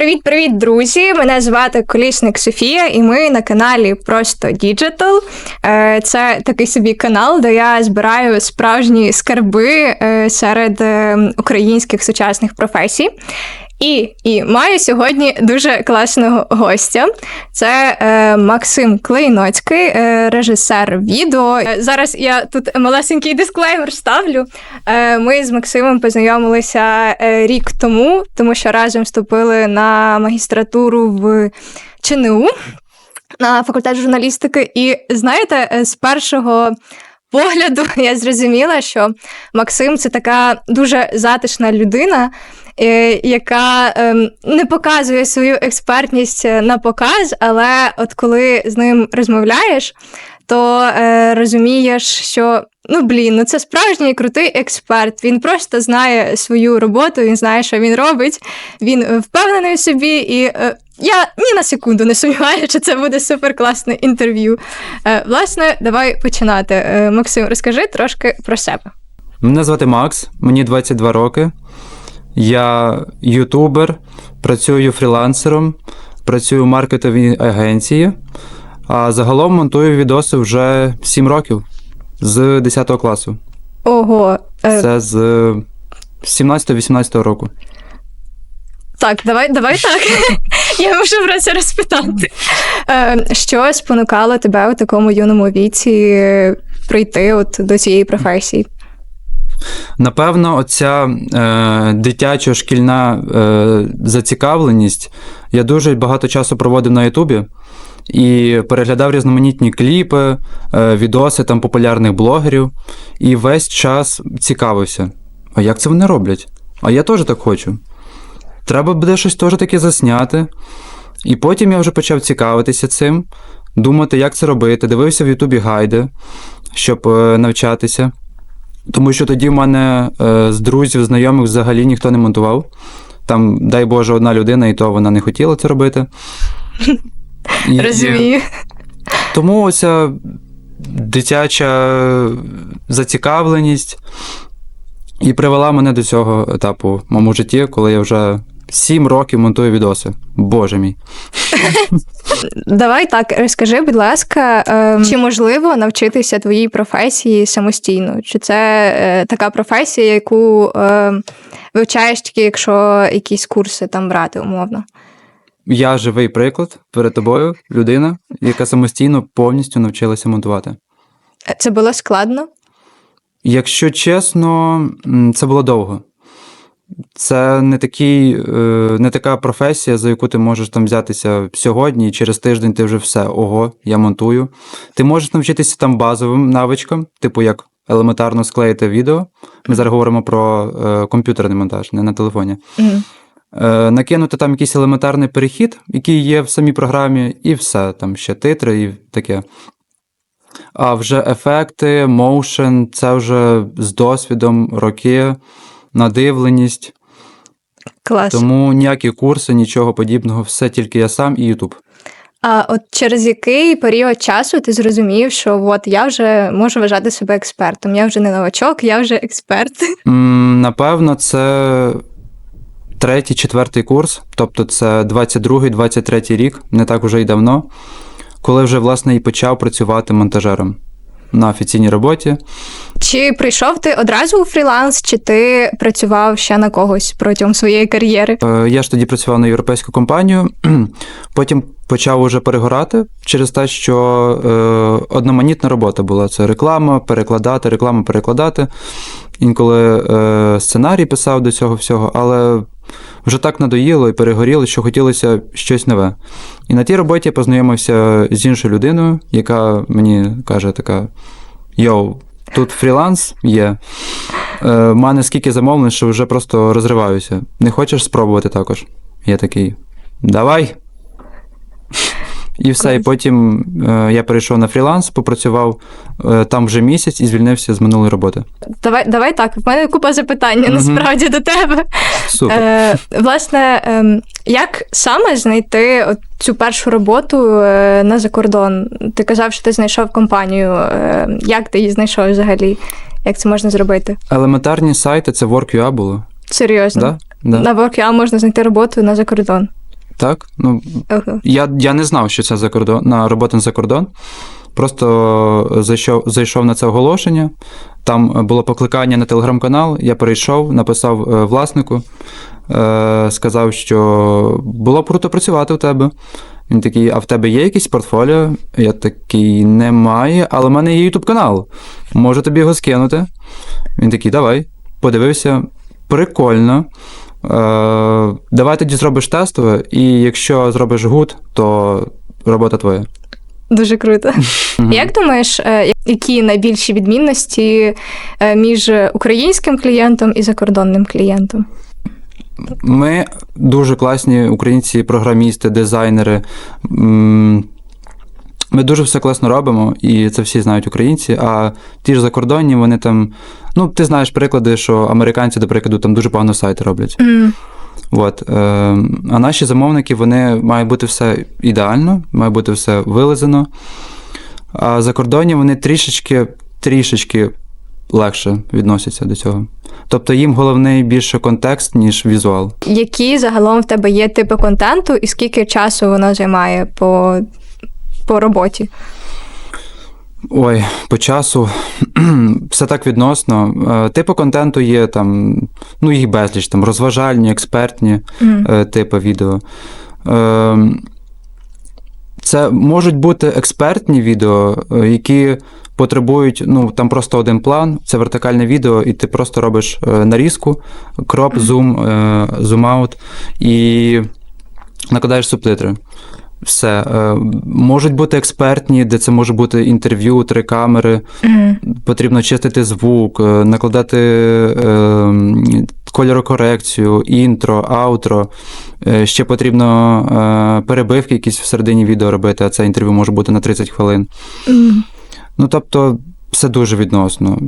Привіт-привіт, друзі! Мене звати Колісник Софія, і ми на каналі Просто Діджитал. Е, Це такий собі канал, де я збираю справжні скарби е, серед е, українських сучасних професій. І, і маю сьогодні дуже класного гостя. Це е, Максим Клейноцький, е, режисер відео. Е, зараз я тут малесенький дисклеймер ставлю. Е, ми з Максимом познайомилися е, рік тому, тому що разом вступили на магістратуру в ЧНУ на факультет журналістики. І знаєте, е, з першого погляду я зрозуміла, що Максим це така дуже затишна людина, е, яка ем, не показує свою експертність е, на показ, але от коли з ним розмовляєш, то е, розумієш, що ну блін, ну це справжній крутий експерт. Він просто знає свою роботу, він знає, що він робить. Він впевнений в собі, і я ні на секунду не сумніваюся, що це буде супер класне інтерв'ю. Е, власне, давай починати. Е, Максим, розкажи трошки про себе. Мене звати Макс, мені 22 роки. Я ютубер, працюю фрілансером, працюю в маркетовій агенції, а загалом монтую відоси вже 7 років з 10 класу. Ого, е, Це з 17-18 року. Так, давай, давай так. Я можу про це розпитати. Е, що спонукало тебе у такому юному віці е, прийти от до цієї професії? Напевно, оця е, дитячо шкільна е, зацікавленість. Я дуже багато часу проводив на Ютубі і переглядав різноманітні кліпи, е, відоси там популярних блогерів, і весь час цікавився. А як це вони роблять? А я теж так хочу. Треба буде щось теж таке засняти. І потім я вже почав цікавитися цим, думати, як це робити. Дивився в Ютубі гайди, щоб е, навчатися. Тому що тоді в мене е, з друзів, знайомих взагалі ніхто не монтував. Там, дай Боже, одна людина, і то вона не хотіла це робити. І- Розумію. Тому оця дитяча зацікавленість і привела мене до цього етапу в моєму житті, коли я вже сім років монтую відоси. Боже мій. Давай так, розкажи, будь ласка, е, чи можливо навчитися твоїй професії самостійно? Чи це е, така професія, яку е, вивчаєш тільки, якщо якісь курси там брати, умовно? Я живий приклад перед тобою, людина, яка самостійно повністю навчилася монтувати. Е, Це було складно? Якщо чесно, м, це було довго. Це не, такий, е, не така професія, за яку ти можеш там взятися сьогодні, і через тиждень ти вже все. Ого, я монтую. Ти можеш навчитися там базовим навичкам, типу як елементарно склеїти відео. Ми зараз говоримо про е, комп'ютерний монтаж, не на телефоні. Мгм. Е, накинути там якийсь елементарний перехід, який є в самій програмі, і все, там ще титри і таке. А вже ефекти, моушен це вже з досвідом, роки, надивленість. Клас. Тому ніякі курси, нічого подібного, все тільки я сам і Ютуб. А от через який період часу ти зрозумів, що от я вже можу вважати себе експертом? Я вже не новачок, я вже експерт. М, Напевно, це третій, четвертий курс, тобто це 22-23 рік, не так уже й давно, коли вже, власне, і почав працювати монтажером на офіційній роботі. Чи прийшов ти одразу у фріланс, чи ти працював ще на когось протягом своєї кар'єри? Е, Я ж тоді працював на європейську компанію, потім почав уже перегорати через те, що е, одноманітна робота була. Це реклама, перекладати, реклама, перекладати. Інколи е, сценарій писав до цього всього, але вже так надоїло і перегоріло, що хотілося щось нове. І на тій роботі я познайомився з іншою людиною, яка мені каже така: Йоу, тут фріланс є. Е, в мене скільки замовлень, що вже просто розриваюся. Не хочеш спробувати також? Я такий. Давай. І все, і потім е, я перейшов на фріланс, попрацював е, там вже місяць і звільнився з минулої роботи. Давай, давай так. В мене купа запитань Мгм. насправді до тебе. Супер. Е, власне, ем, як саме знайти от цю першу роботу е, на закордон? Ти казав, що ти знайшов компанію. Е, як ти її знайшов взагалі? Як це можна зробити? Елементарні сайти це Work.ua було. Серйозно? Да? Да. На Work.ua можна знайти роботу на закордон. Так? Ну, Ого. я, я не знав, що це за кордон, на робота за кордон. Просто зайшов, зайшов на це оголошення. Там було покликання на телеграм-канал. Я перейшов, написав е, власнику, е, сказав, що було б круто працювати у тебе. Він такий, а в тебе є якийсь портфоліо? Я такий, немає, але в мене є YouTube канал. Можу тобі його скинути. Він такий, давай. Подивився, прикольно. Е, давай тоді зробиш тестове, і якщо зробиш гуд, то робота твоя. Дуже круто. Як думаєш, е, які найбільші відмінності е, між українським клієнтом і закордонним клієнтом? Ми дуже класні українці, програмісти, дизайнери. Ми дуже все класно робимо, і це всі знають українці. А ті ж закордонні, вони там. Ну, ти знаєш приклади, що американці, до прикладу, там дуже погано сайти роблять. М, От, е, а наші замовники, вони має бути все ідеально, має бути все вилизано. А закордонні вони трішечки, трішечки легше відносяться до цього. Тобто їм головний більше контекст, ніж візуал. Які загалом в тебе є типи контенту, і скільки часу воно займає по, по роботі? Ой, по часу все так відносно. Е, Типи контенту є там, ну їх безліч, там розважальні, експертні М, е, типи відео. Е, Це можуть бути експертні відео, е, які потребують, ну там просто один план, це вертикальне відео, і ти просто робиш нарізку, кроп, зум, зум-аут і накладаєш субтитри. Все. Е, Можуть бути експертні, де це може бути інтерв'ю, три камери, м, потрібно чистити звук, е, накладати е, кольорокорекцію, інтро, аутро. Ще потрібно е, перебивки якісь всередині відео робити, а це інтерв'ю може бути на 30 хвилин. м. Ну, тобто, все дуже відносно.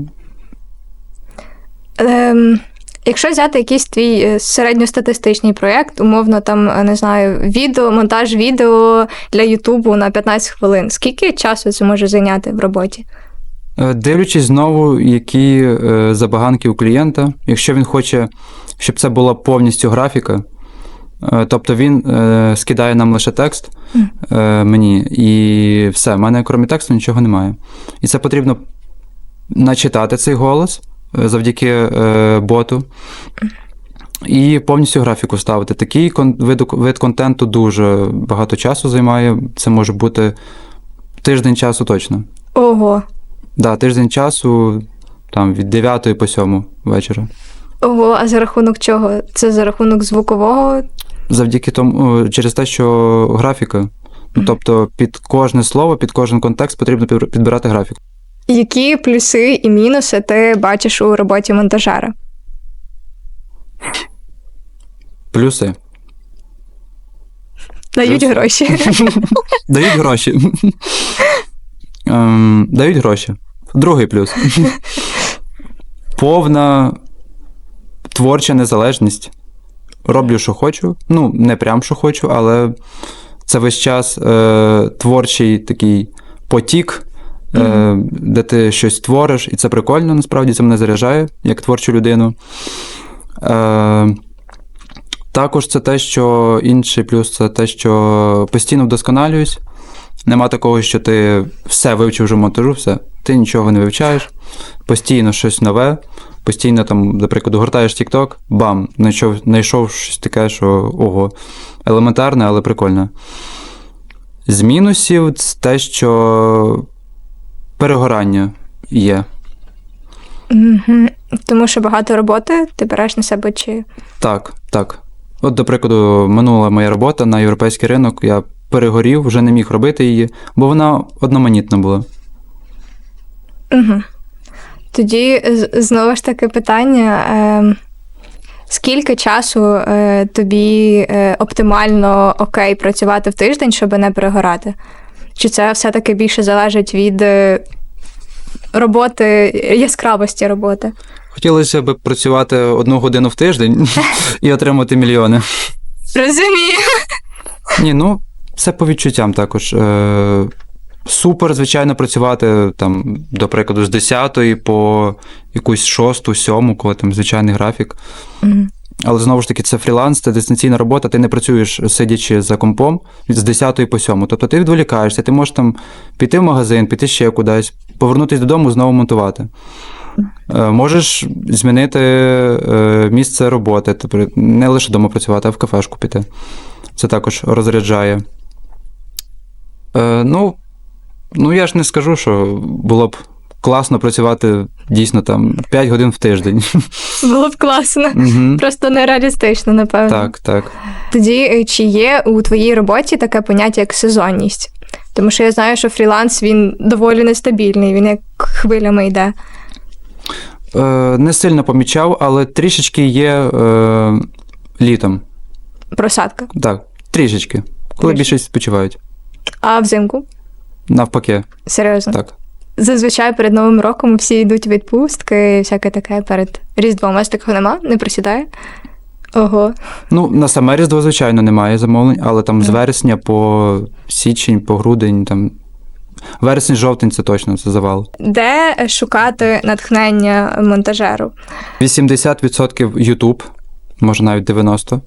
Ем, якщо взяти якийсь твій е, середньостатистичний проєкт, умовно, там, е, не знаю, відео, монтаж відео для Ютубу на 15 хвилин, скільки часу це може зайняти в роботі? Е, Дивлячись знову, які забаганки у клієнта, якщо він хоче, щоб це була повністю графіка, тобто він е, скидає нам лише текст е, мені, і все, в мене крім тексту нічого немає. І це потрібно начитати цей голос завдяки е, боту. І повністю графіку ставити. Такий вид контенту дуже багато часу займає. Це може бути тиждень часу точно. Ого. Да, тиждень часу там від 9 по 7 вечора. Ого, а за рахунок чого? Це за рахунок звукового? Завдяки тому, через те, що графіка. Ну, тобто під кожне слово, під кожен контекст потрібно підбирати графіку. Які плюси і мінуси ти бачиш у роботі монтажера? Плюси. Дають Плюси? гроші. Дають гроші. Ем, Дають гроші. Другий плюс. Повна творча незалежність. Роблю, що хочу. Ну, не прям що хочу, але це весь час е, творчий такий потік, е, де ти щось твориш, і це прикольно, насправді це мене заряджає як творчу людину. Е, також це те, що інший плюс це те, що постійно вдосконалююсь. Нема такого, що ти все вивчив вже монтажу, все. Ти нічого не вивчаєш, постійно щось нове, постійно там, до прикладу, гортаєш TikTok, бам, знайшов, знайшов щось таке, що ого, елементарне, але прикольне. З мінусів це те, що перегорання є. Мгм. Тому що багато роботи ти береш на себе чи. Так, так. От, до прикладу, минула моя робота на європейський ринок, я перегорів, вже не міг робити її, бо вона одноманітна була. Угу. Тоді знову ж таки питання. Е, скільки часу е, тобі е, оптимально окей працювати в тиждень, щоб не перегорати? Чи це все-таки більше залежить від е, роботи, яскравості роботи? Хотілося б працювати одну годину в тиждень і отримати мільйони. Розумію. Ні, ну, це по відчуттям також. Е, Супер, звичайно, працювати там, до прикладу, з 10 по якусь 6, 7, коли там звичайний графік. Мгм. Але знову ж таки, це фріланс, це дистанційна робота, ти не працюєш сидячи за компом з 10 по 7. Тобто ти відволікаєшся, ти можеш там піти в магазин, піти ще кудись, повернутися додому, знову монтувати. Е, Можеш змінити е, місце роботи, тобто не лише вдома працювати, а в кафешку піти. Це також розряджає. Е, ну, ну, я ж не скажу, що було б класно працювати дійсно там 5 годин в тиждень. Було б класно. Мгм. Просто нереалістично, напевно. Так, так. Тоді е, чи є у твоїй роботі таке поняття як сезонність? Тому що я знаю, що фріланс він доволі нестабільний, він як хвилями йде. Е, не сильно помічав, але трішечки є е, літом. Просадка. Так, трішечки. Коли Трішки. більше відпочивають. А взимку? Навпаки, Серйозно. так. Зазвичай перед Новим роком всі йдуть у відпустки і всяке таке перед Різдвом. У вас такого нема? Не присідає? Ого. Ну, на саме Різдво, звичайно, немає замовлень, але там з вересня по січень, по грудень, там. Вересень, жовтень це точно це завал. Де шукати натхнення монтажеру? 80% YouTube, може навіть 90%.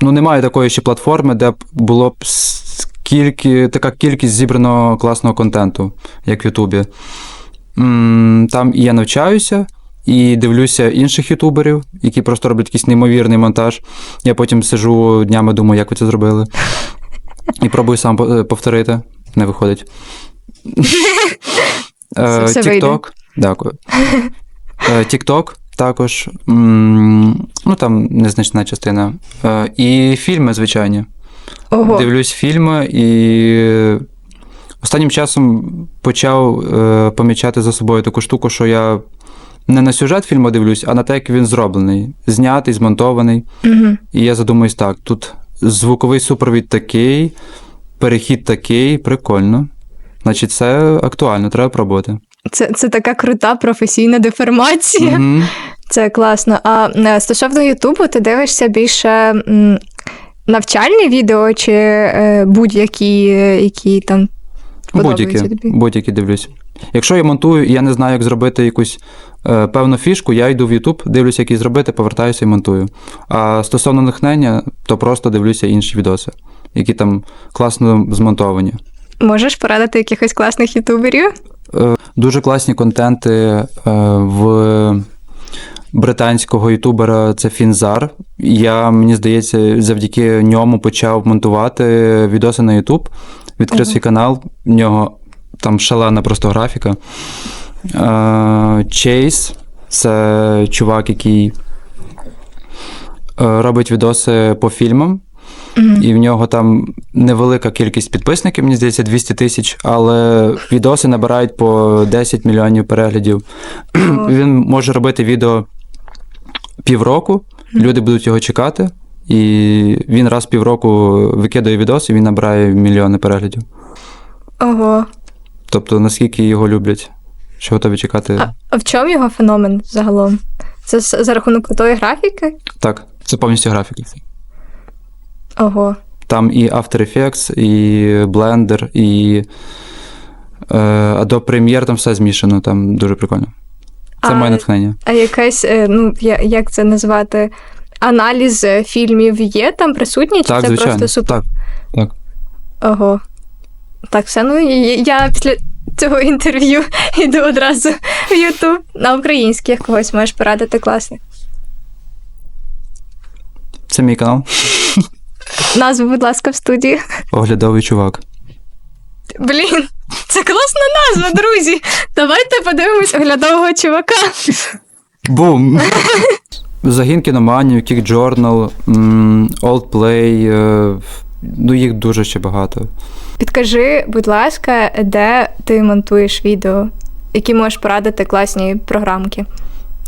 Ну, немає такої ще платформи, де було б скільки, така кількість зібраного класного контенту, як в Ютубі. Там і я навчаюся, і дивлюся інших ютуберів, які просто роблять якийсь неймовірний монтаж. Я потім сижу днями, думаю, як ви це зробили. І пробую сам е, повторити. Не виходить. Е, Все Дякую. Е, TikTok також. Ну, там незначна частина. Е, І фільми, звичайні. Ого. Дивлюсь фільми і останнім часом почав е, помічати за собою таку штуку, що я не на сюжет фільму дивлюсь, а на те, як він зроблений. Знятий, змонтований. Угу. І я задумуюсь так: тут звуковий супровід такий, перехід такий, прикольно. Значить, це актуально, треба пробувати. Це, це така крута професійна деформація. Мгм. Це класно. А е, стосовно Ютубу, ти дивишся більше навчальні відео чи е, будь-які, е, які там подобаються Будь-які, тобі? будь-які дивлюсь. Якщо я монтую і я не знаю, як зробити якусь е, певну фішку, я йду в YouTube, дивлюся, як її зробити, повертаюся і монтую. А стосовно натхнення, то просто дивлюся інші відоси, які там класно змонтовані. Можеш порадити якихось класних ютуберів? Е, дуже класні контенти е, в британського ютубера це Фінзар. Я, мені здається, завдяки ньому почав монтувати відоси на YouTube. Відкрив свій канал, в нього там шалена просто графіка. Чейз це чувак, який е, робить відоси по фільмам. Мгм. І в нього там невелика кількість підписників, мені здається, 200 тисяч, але відоси набирають по 10 мільйонів переглядів. Він може робити відео півроку, люди будуть його чекати, і він раз півроку викидає відос, і він набирає мільйони переглядів. Ого. Тобто, наскільки його люблять, що готові чекати. А, а в чому його феномен загалом? Це за рахунок крутої графіки? Так, це повністю графіка. Ого. Там і After Effects, і Blender, і е, Adobe Premiere, там все змішано, там дуже прикольно. Це А- моє натхнення. А якась, е, ну, як це назвати? Аналіз е, фільмів є там присутній, чи Так, це звичайно. просто супер? Так. Ого. Так, все, ну я- після цього інтерв'ю йду одразу в Ютуб на українських когось можеш порадити класний. Це мій канал. Назву, будь ласка, в студії. Оглядовий чувак. Блін, це класна назва, друзі. Давайте подивимось оглядового чувака. Бум! Загін кіноманів, Kick Journal, м, Old Play, е, ну їх дуже ще багато. Підкажи, будь ласка, де ти монтуєш відео, які можеш порадити класні програмки.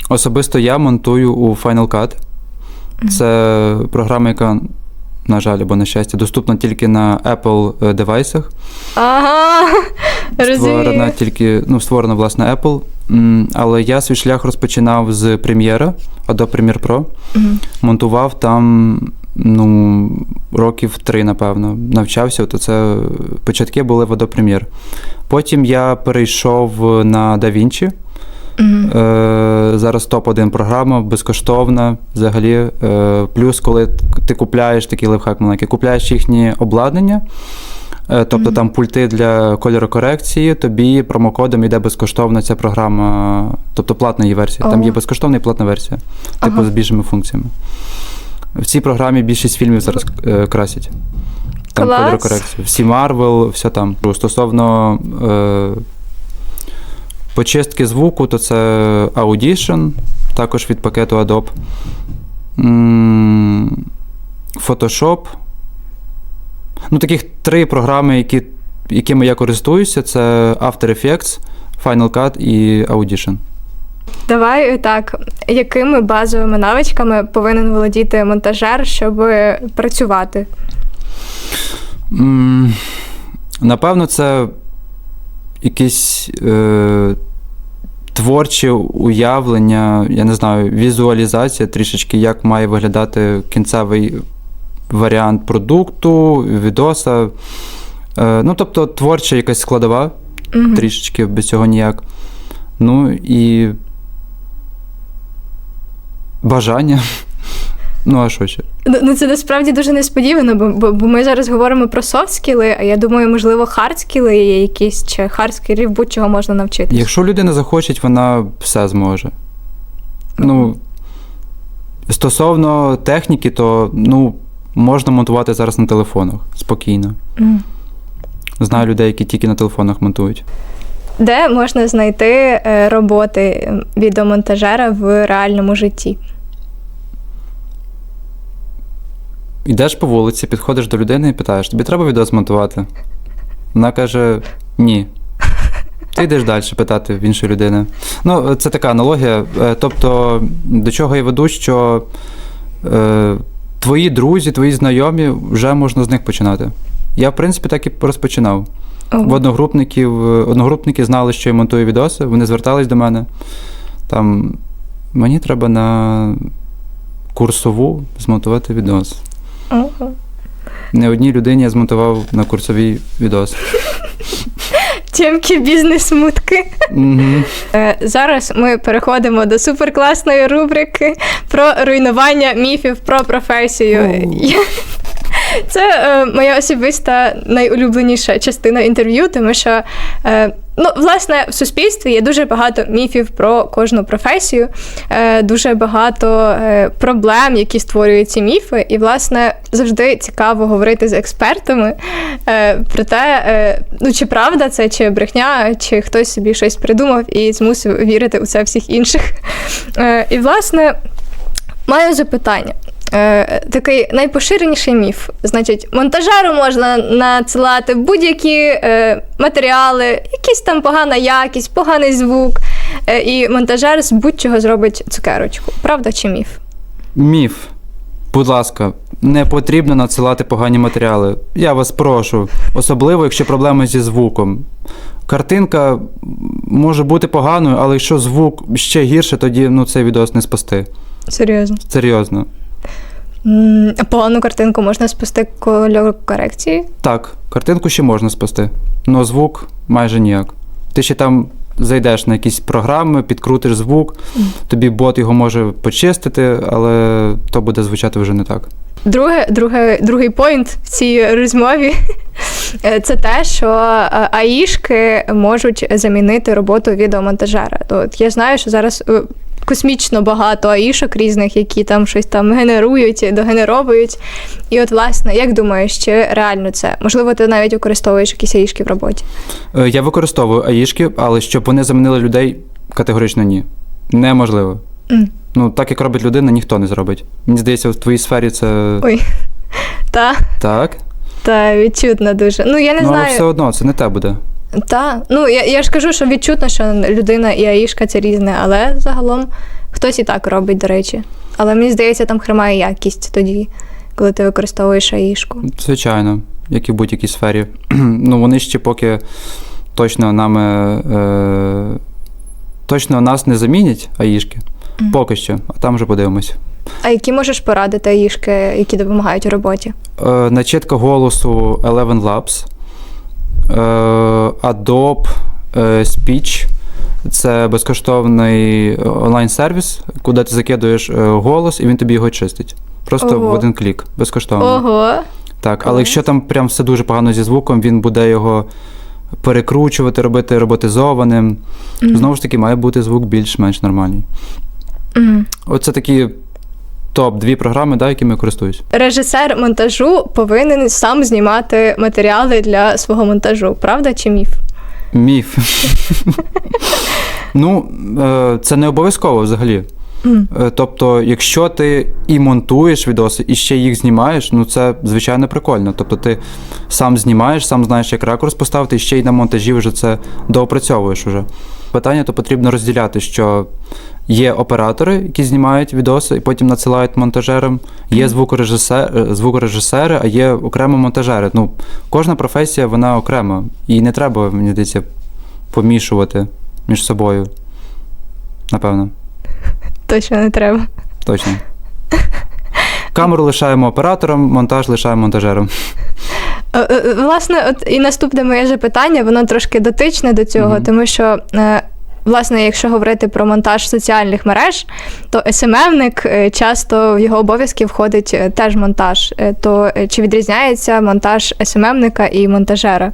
Особисто я монтую у Final Cut. Це програма, яка, на жаль, або на щастя, доступна тільки на Apple е, девайсах. Ага, Створена розумію. тільки, ну, створена, власне, Apple. Але я свій шлях розпочинав з Premiere, Adobe Premiere Pro. Мгм. Монтував там ну, років три, напевно. Навчався, то це початки були в Adobe Premiere. Потім я перейшов на DaVinci. Е, зараз топ-1 програма, безкоштовна взагалі. Е, плюс, коли ти купляєш такий лайфхак маленький, купляєш їхні обладнання, е, тобто Мгм. там пульти для кольорокорекції, тобі промокодом йде безкоштовна ця програма, тобто платна її версія. Там є безкоштовна і платна версія, типу Ага. з більшими функціями. В цій програмі більшість фільмів зараз е, красять. Там кольорокорекція. Всі Марвел, все там. Стосовно е, почистки звуку, то це Audition, також від пакету Adobe. Photoshop. Ну, таких три програми, які, якими я користуюся, це After Effects, Final Cut і Audition. Давай так, якими базовими навичками повинен володіти монтажер, щоб працювати? Напевно, це якісь е, творчі уявлення, я не знаю, візуалізація трішечки, як має виглядати кінцевий варіант продукту, відоса. Е, ну, тобто, творча якась складова, Мгм. трішечки без цього ніяк. Ну і бажання. Ну, а що ще? Ну, Ну, це насправді дуже несподівано, бо, бо, бо ми зараз говоримо про софт-скіли, а я думаю, можливо, хард-скіли є якісь, чи хард-скілів будь-чого можна навчитися. Якщо людина захоче, вона все зможе. Ну, стосовно техніки, то ну, можна монтувати зараз на телефонах спокійно. Знаю людей, які тільки на телефонах монтують. Де можна знайти е, роботи відеомонтажера в реальному житті? Йдеш по вулиці, підходиш до людини і питаєш, тобі треба відео змонтувати? Вона каже: ні. Ти йдеш далі питати в іншої людини. Ну, це така аналогія. Е, Тобто, до чого я веду, що е, твої друзі, твої знайомі, вже можна з них починати. Я, в принципі, так і розпочинав. О, В одногрупників, е, одногрупники знали, що я монтую відоси, вони звертались до мене. Там мені треба на курсову змонтувати відос. Ого. Не одній людині я змонтував на курсовій відос. Тімки бізнес-мутки. Е, Зараз ми переходимо до суперкласної рубрики про руйнування міфів про професію. Це е, моя особиста найулюбленіша частина інтерв'ю, тому що е, ну, власне в суспільстві є дуже багато міфів про кожну професію, е, дуже багато е, проблем, які створюють ці міфи. І, власне, завжди цікаво говорити з експертами е, про те, е, ну чи правда це, чи брехня, чи хтось собі щось придумав і змусив вірити у це всіх інших. Е, і, власне, маю запитання. Е, такий найпоширеніший міф. Значить, монтажеру можна надсилати будь-які е, матеріали, якісь там погана якість, поганий звук, е, і монтажер з будь-чого зробить цукерочку. Правда чи міф? Міф. Будь ласка, не потрібно надсилати погані матеріали. Я вас прошу. Особливо, якщо проблеми зі звуком. Картинка може бути поганою, але якщо звук ще гірше, тоді ну, цей відос не спасти. Серйозно. Серйозно. Погану картинку можна спасти кольор корекції? Так, картинку ще можна спасти, але звук майже ніяк. Ти ще там зайдеш на якісь програми, підкрутиш звук, тобі бот його може почистити, але то буде звучати вже не так. Друге, друге, другий поінт в цій розмові е, це те, що е, аїшки можуть замінити роботу відеомонтажера. От я знаю, що зараз е, космічно багато аїшок різних, які там щось там генерують, догенеровують. І от, власне, як думаєш, чи реально це? Можливо, ти навіть використовуєш якісь аїшки в роботі? Е, Я використовую аїшки, але щоб вони замінили людей, категорично ні. Неможливо. М. Ну, так як робить людина, ніхто не зробить. Мені здається, в твоїй сфері це Ой. Та, так. та відчутно дуже. Ну я не ну, але все одно, це не те буде. Та, ну я, я ж кажу, що відчутно, що людина і аїшка це різне, але загалом хтось і так робить, до речі. Але мені здається, там хримає якість тоді, коли ти використовуєш аїшку. Звичайно, як і в будь-якій сфері. ну, вони ще поки точно нами. Е, точно нас не замінять, аїшки. Мгм. Поки що, а там вже подивимось. А які можеш порадити аїшки, які допомагають у роботі? Е, начитка голосу Eleven Labs, Adobe е, Speech, Це безкоштовний онлайн-сервіс, куди ти закидуєш е, голос, і він тобі його чистить. Просто Ого. в один клік, безкоштовно. Ого. Так, але якщо там прям все дуже погано зі звуком, він буде його перекручувати, робити роботизованим. Знову ж таки, має бути звук більш-менш нормальний. Оце такі топ-дві програми, да, якими я користуюсь. Режисер монтажу повинен сам знімати матеріали для свого монтажу, правда чи міф? Міф. ну, е, це не обов'язково взагалі. Е, Тобто, якщо ти і монтуєш відоси, і ще їх знімаєш, ну це звичайно прикольно. Тобто ти сам знімаєш, сам знаєш, як ракурс поставити, і ще й на монтажі вже це доопрацьовуєш уже. Питання то потрібно розділяти, що є оператори, які знімають відоси і потім надсилають монтажерам. Є звукорежисери, звукорежисери, а є окремо монтажери. Ну, кожна професія вона окрема. І не треба, мені здається, помішувати між собою. Напевно. Точно не треба. Точно. Камеру лишаємо оператором, монтаж лишаємо монтажером. Е, е, Власне, от і наступне моє запитання, воно трошки дотичне до цього, Мгм. тому що. е, Власне, якщо говорити про монтаж соціальних мереж, то СММник е, часто в його обов'язки входить е, теж монтаж. Е, То е, чи відрізняється монтаж СММника і монтажера?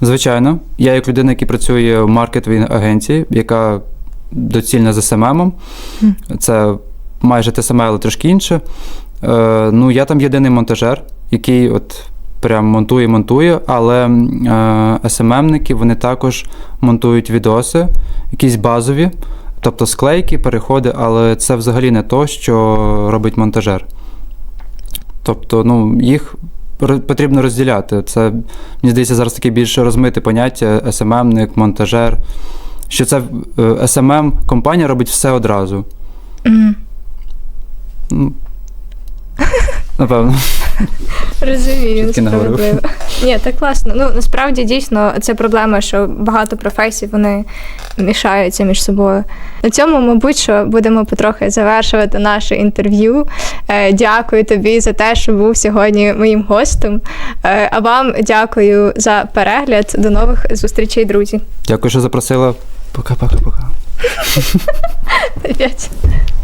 Звичайно, я як людина, яка працює в маркетинговій агенції, яка доцільна за СММом, це майже те саме, але трошки інше. Е, ну, я там єдиний монтажер, який от прям монтує, монтує, але е, СММники вони також монтують відоси, якісь базові, тобто склейки, переходи, але це взагалі не то, що робить монтажер. Тобто, ну, їх потрібно розділяти. Це, мені здається, зараз таке більш розмите поняття СММник, монтажер. Що це е, СММ компанія робить все одразу. Ну, Напевно. Розумію, Чутки наговорив. справедливо. Ні, так класно. Ну насправді дійсно це проблема, що багато професій вони мішаються між собою. На цьому, мабуть, що будемо потрохи завершувати наше інтерв'ю. Е, Дякую тобі за те, що був сьогодні моїм гостем. Е, А вам дякую за перегляд. До нових зустрічей, друзі. Дякую, що запросила. Пока-пока-пока.